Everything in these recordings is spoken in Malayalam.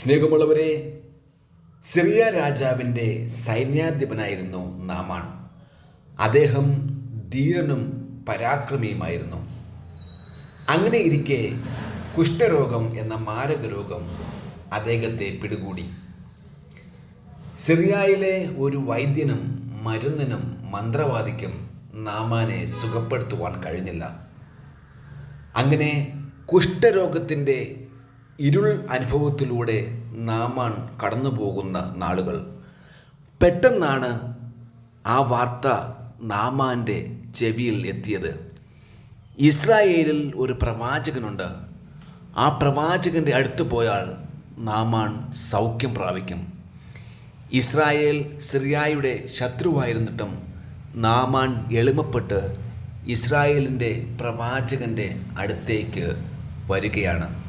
സ്നേഹമുള്ളവരെ സിറിയ രാജാവിന്റെ സൈന്യാധിപനായിരുന്നു നാമാൻ. അദ്ദേഹം ധീരനും പരാക്രമിയുമായിരുന്നു. അങ്ങനെ ഇരിക്കെ കുഷ്ഠരോഗം എന്ന മാരക രോഗം അദ്ദേഹത്തെ പിടികൂടി. സിറിയയിലെ ഒരു വൈദ്യനും മരുന്നിനും മന്ത്രവാദിക്കും നാമാനെ സുഖപ്പെടുത്തുവാൻ കഴിഞ്ഞില്ല. അങ്ങനെ കുഷ്ഠരോഗത്തിന്റെ ഇരുൾ അനുഭവത്തിലൂടെ നാമാൻ കടന്നു പോകുന്ന നാളുകൾ. പെട്ടെന്നാണ് ആ വാർത്ത നാമാന്റെ ചെവിയിൽ എത്തിയത്. ഇസ്രായേലിൽ ഒരു പ്രവാചകനുണ്ട്. ആ പ്രവാചകന്റെ അടുത്ത് പോയാൽ നാമാൻ സൗഖ്യം പ്രാപിക്കും. ഇസ്രായേൽ സിറിയായുടെ ശത്രുവായിരുന്നിട്ടും നാമാൻ എളിമപ്പെട്ട് ഇസ്രായേലിന്റെ പ്രവാചകന്റെ അടുത്തേക്ക് വരികയാണ്.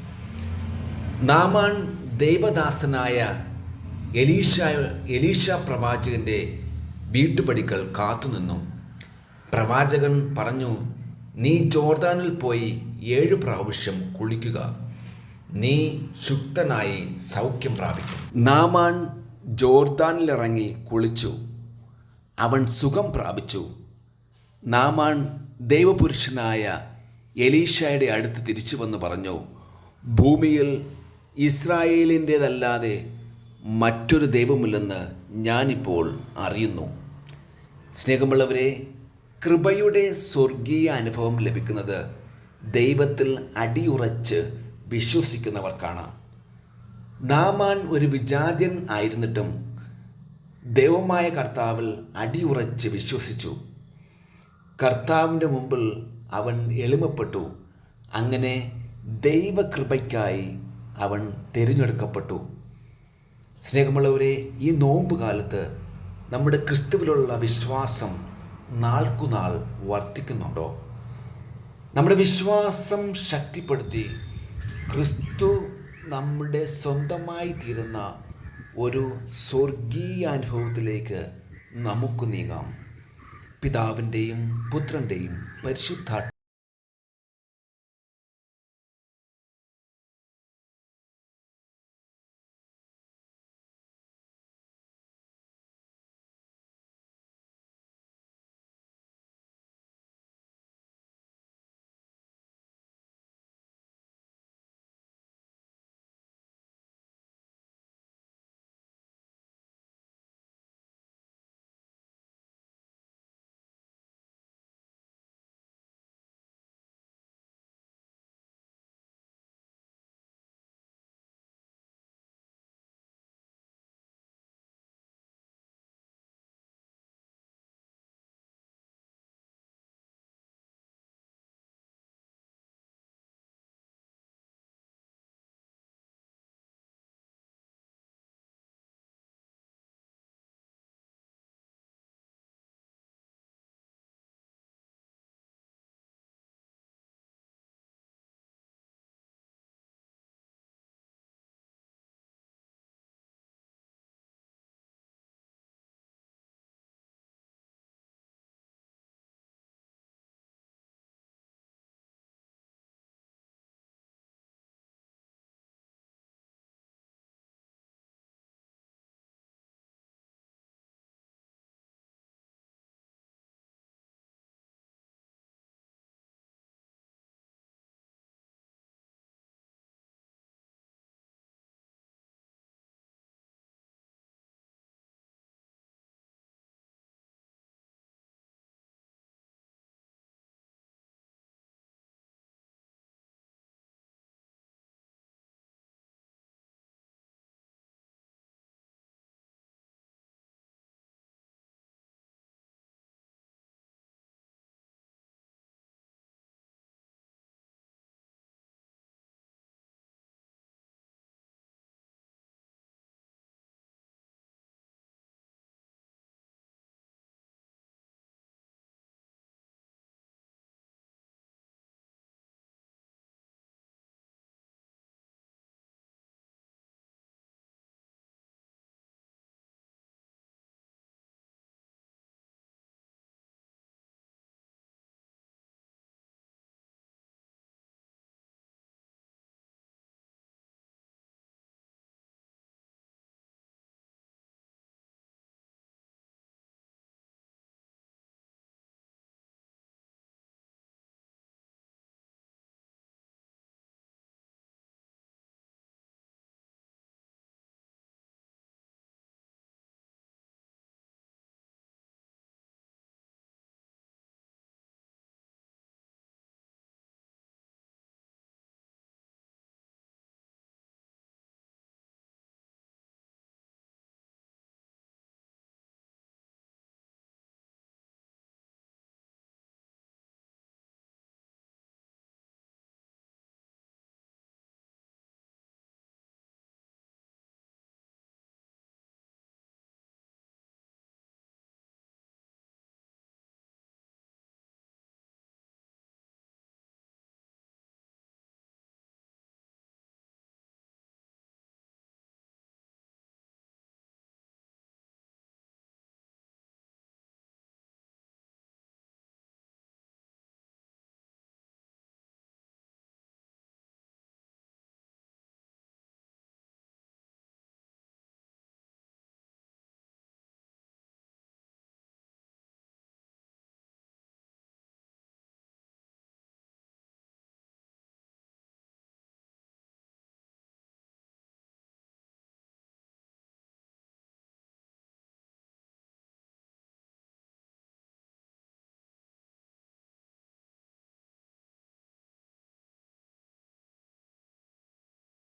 നാമാൻ ദൈവദാസനായ എലീഷ എലീഷ പ്രവാചകന്റെ വീട്ടുപടിക്കൽ കാത്തുനിന്നു. പ്രവാചകൻ പറഞ്ഞു നീ ജോർദാനിൽ പോയി ഏഴ് പ്രാവശ്യം കുളിക്കുക. നീ ശുക്തനായി സൗഖ്യം പ്രാപിക്കും. നാമാൻ ജോർദാനിലിറങ്ങി കുളിച്ചു. അവൻ സുഖം പ്രാപിച്ചു. നാമാൻ ദൈവപുരുഷനായ എലീഷയുടെ അടുത്ത് തിരിച്ചു വന്ന് പറഞ്ഞു ഭൂമിയിൽ ഇസ്രായേലിന്റേതല്ലാതെ മറ്റൊരു ദൈവമില്ലെന്ന് ഞാനിപ്പോൾ അറിയുന്നു. സ്നേഹമുള്ളവരെ കൃപയുടെ സ്വർഗീയ അനുഭവം ലഭിക്കുന്നത് ദൈവത്തിൽ അടിയുറച്ച് വിശ്വസിക്കുന്നവർക്കാണ്. നാമാൻ ഒരു വിജാത്യൻ ആയിരുന്നിട്ടും ദൈവമായ കർത്താവിൽ അടിയുറച്ച് വിശ്വസിച്ചു. കർത്താവിന്റെ മുമ്പിൽ അവൻ എളിമപ്പെട്ടു. അങ്ങനെ ദൈവകൃപയ്ക്കായി അവൻ തിരഞ്ഞെടുക്കപ്പെട്ടു. സ്നേഹമുള്ളവരെ ഈ നോമ്പ് കാലത്ത് നമ്മുടെ ക്രിസ്തുവിലുള്ള വിശ്വാസം നാൾക്കുനാൾ വർദ്ധിക്കുന്നുണ്ടോ? നമ്മുടെ വിശ്വാസം ശക്തിപ്പെടുത്തി ക്രിസ്തു നമ്മുടെ സ്വന്തമായി തീരുന്ന ഒരു സ്വർഗീയ അനുഭവത്തിലേക്ക് നമുക്ക് നീങ്ങാം. പിതാവിന്റെയും പുത്രന്റെയും പരിശുദ്ധാത്മ